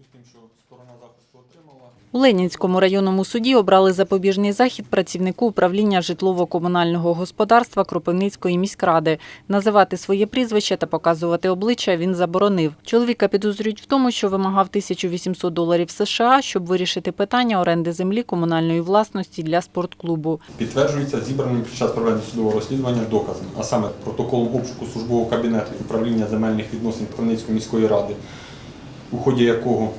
зв'язку з тим, що сторона захисту отримала У Ленінському районному суді обрали запобіжний захід працівнику управління житлово-комунального господарства Кропивницької міськради. Називати своє прізвище та показувати обличчя він заборонив. Чоловіка підозрюють в тому, що вимагав 1800 доларів США, щоб вирішити питання оренди землі комунальної власності для спортклубу. підтверджується зібраним під час проведення судового розслідування доказом, а саме протоколом обшуку службового кабінету управління земельних відносин Кропивницької міської ради, у ході якого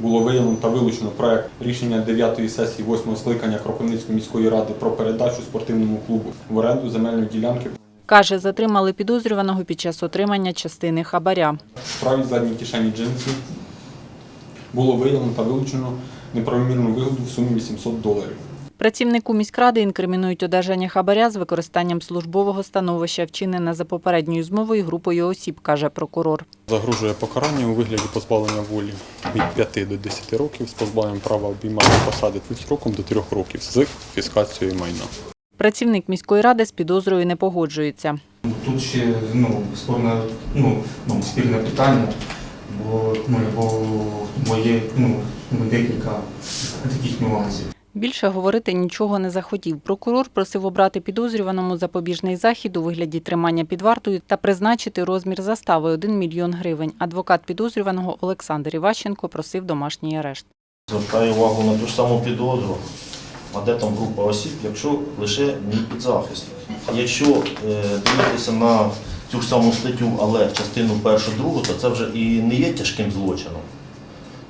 було виявлено та вилучено проект рішення 9-ї сесії 8-го скликання Кропивницької міської ради про передачу спортивному клубу в оренду земельної ділянки Каже, затримали підозрюваного під час отримання частини хабаря. в правій задній кишені джинсів було виявлено та вилучено неправомірну вигоду в сумі 800 доларів. Працівнику міськради інкримінують одержання хабаря з використанням службового становища, вчинене за попередньою змовою групою осіб, каже прокурор. Загрожує покарання у вигляді позбавлення волі від 5 до 10 років з позбавленням права обіймати посади строком до 3 років з конфіскацією майна. Працівник міської ради з підозрою не погоджується. Тут ще ну, спорне, ну, ну, спільне питання, бо, ну, бо, бо є ну, декілька таких нюансів. Більше говорити нічого не захотів. Прокурор просив обрати підозрюваному запобіжний захід у вигляді тримання під вартою та призначити розмір застави 1 мільйон гривень. Адвокат підозрюваного Олександр Іващенко просив домашній арешт. Звертаю увагу на ту ж саму підозру, а де там група осіб, якщо лише мій підзахисник. Якщо е, дивитися на цю ж саму статтю, але частину першу, другу, то це вже і не є тяжким злочином.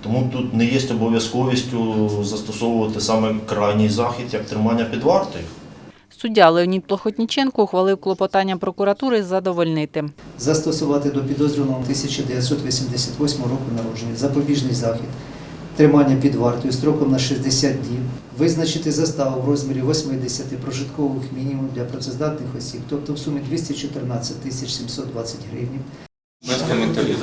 Тому тут не є обов'язковістю застосовувати саме крайній захід, як тримання під вартою. Суддя Леонід Плохотніченко ухвалив клопотання прокуратури задовольнити. застосувати до підозрюваного 1988 року народження запобіжний захід, тримання під вартою строком на 60 діб, визначити заставу в розмірі 80 прожиткових мінімумів для працездатних осіб, тобто в сумі 214 тисяч 720 гривень. Без коментарів.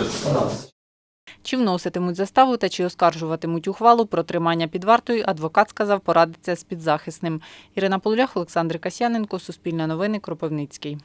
Чи вноситимуть заставу та чи оскаржуватимуть ухвалу про тримання під вартою, адвокат сказав, порадиться з підзахисним. Ірина Полулях, Олександр Касяненко, Суспільне новини, Кропивницький.